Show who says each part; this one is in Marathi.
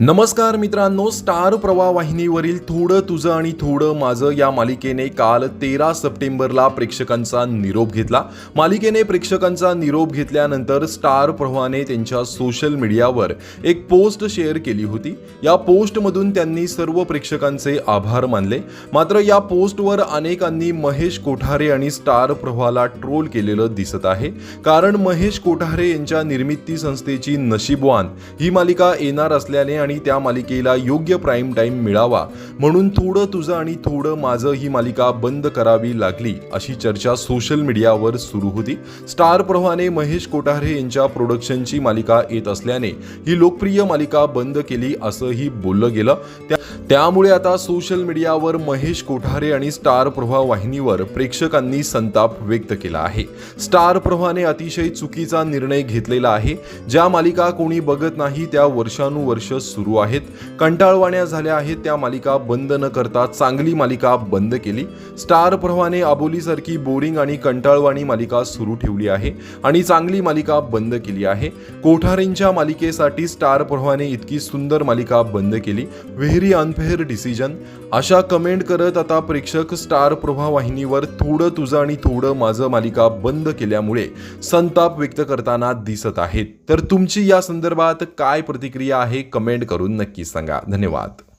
Speaker 1: नमस्कार मित्रांनो स्टार प्रवाह वाहिनीवरील थोडं तुझं आणि थोडं माझं या मालिकेने काल तेरा सप्टेंबरला प्रेक्षकांचा निरोप घेतला. मालिकेने प्रेक्षकांचा निरोप घेतल्यानंतर स्टार प्रवाहाने त्यांच्या सोशल मीडियावर एक पोस्ट शेअर केली होती. या पोस्टमधून त्यांनी सर्व प्रेक्षकांचे आभार मानले. मात्र या पोस्टवर अनेकांनी महेश कोठारे आणि स्टार प्रवाहाला ट्रोल केलेलं दिसत आहे. कारण महेश कोठारे यांच्या निर्मिती संस्थेची नशीबवान ही मालिका येणार असल्याने आणि त्या मालिकेला योग्य प्राईम टाईम मिळावा. म्हणून थोडं तुझं आणि थोडं माझं ही मालिका बंद करावी लागली अशी चर्चा सोशल मीडियावर सुरू होती. स्टार प्रवाहाने महेश कोठारे यांच्या प्रोडक्शनची मालिका येत असल्याने ही लोकप्रिय मालिका बंद केली असंही बोललं गेलं. त्या- त्यामुळे आता सोशल मीडियावर महेश कोठारे आणि स्टार प्रवाह वाहिनीवर प्रेक्षकांनी संताप व्यक्त केला आहे. स्टार प्रवाहाने अतिशय चुकीचा निर्णय घेतलेला आहे. ज्या मालिका कोणी बघत नाही त्या वर्षानुवर्ष सुरू आहेत. कंटाळवाण्या झाल्या आहेत. त्या मालिका बंद न करता चांगली मालिका बंद केली. स्टार प्रवाहाने आबोलीसारखी बोरिंग आणि कंटाळवाणी मालिका सुरू ठेवली आहे आणि चांगली मालिका बंद केली आहे. कोठारींच्या मालिकेसाठी स्टार प्रवाहाने इतकी सुंदर मालिका बंद केली. Very unfair decision. अशा कमेंट करत आता प्रेक्षक स्टार प्रभा वाहिनीवर थोडं तुझं आणि थोडं माझं मालिका बंद केल्यामुळे संताप व्यक्त करताना दिसत आहेत. तर तुमची या संदर्भात काय प्रतिक्रिया आहे? कमेंट कमेंट करून नक्की सांगा. धन्यवाद.